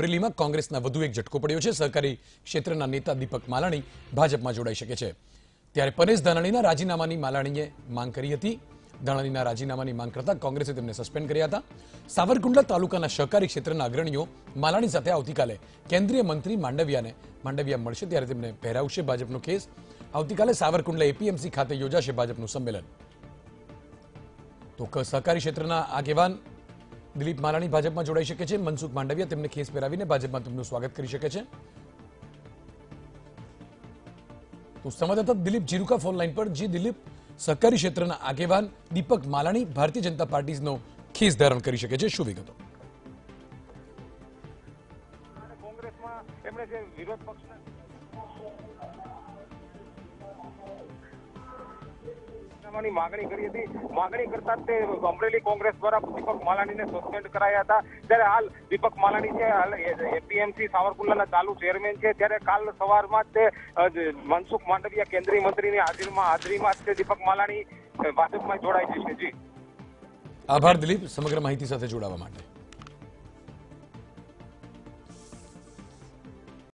અમરેલીમાં કોંગ્રેસના વધુ એક ઝટકો પડ્યો છે. સહકારી ક્ષેત્રના નેતા દીપક માલાણી ભાજપમાં જોડાઈ શકે છે. ત્યારે પરેશ ધાનાણીના રાજીનામાની માલાણીએ માંગ કરી હતી. ધાનાણીના રાજીનામાની માંગ કરતા કોંગ્રેસે તેમને સસ્પેન્ડ કર્યા હતા. સાવરકુંડલા તાલુકાના સહકારી ક્ષેત્રના અગ્રણીઓ માલાણી સાથે આવતીકાલે કેન્દ્રીય મંત્રી માંડવિયાને માંડવિયા મળશે ત્યારે તેમને પહેરાવશે ભાજપનો કેસ. આવતીકાલે સાવરકુંડલા એપીએમસી ખાતે યોજાશે ભાજપનું સંમેલન. તો સહકારી ક્ષેત્રના આગેવાન દિલીપ માલાણી ભાજપમાં જોડાઈ શકે છે. મનસુખ માંડવિયા તેમને ખેસ પહેરાવીને ભાજપમાં તેમનું સ્વાગત કરી શકે છે. તો સંવાદદાતા દિલીપ જીરુકા ફોન લાઈન પર, જે દિલીપ સહકારી ક્ષેત્રના આગેવાન દીપક માલાણી ભારતીય જનતા પાર્ટીનો ખેસ ધારણ કરી શકે છે. શું વિગતો? કોંગ્રેસમાં એમણે જે વિરોધ પક્ષના રાજીનામાની માગણી કરી હતી. માગણી કરતા તે અમરેલી કોંગ્રેસ દ્વારા દીપક માલાણીને સસ્પેન્ડ કરાયા હતા. ત્યારે હાલ દીપક માલાણી છે હાલ એપીએમસી સાવરકુંડલાના ચાલુ ચેરમેન છે, ત્યારે કાલ સવારમાં તે મનસુખ માંડવિયા કેન્દ્રીય મંત્રીની હાજરીમાં હાજરીમાં તે દીપક માલાણી ભાજપમાં જોડાઈ જશે. જી. આભાર દિલીપ, સમગ્ર માહિતી સાથે જોડાવા માટે.